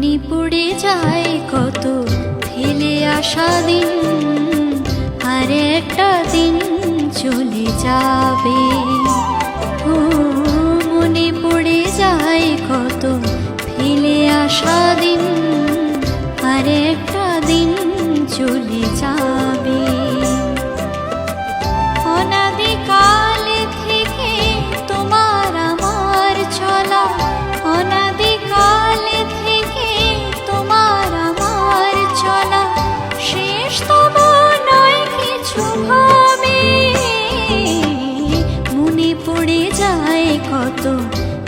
মনে পড়ে যায় কত ফেলে আসা দিন। আর একটা দিন চলে যাবে। ও, মনে পড়ে যায় কত ফেলে আসা দিন। আর একটা দিন চলে যাবে। শুভমে মনে পড়ে যায় কত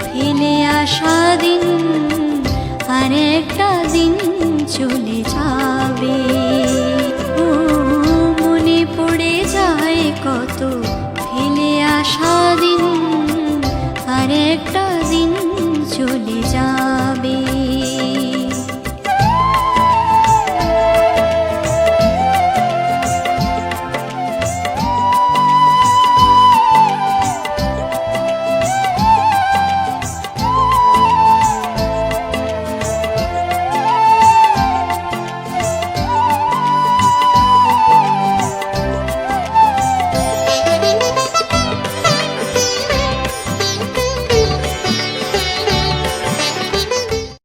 ফেলে আসা দিন, আর একটা দিন চলে যাবে। মনে পড়ে যায় কত ফেলে আসা দিন, আর একটা দিন চলে যাবে।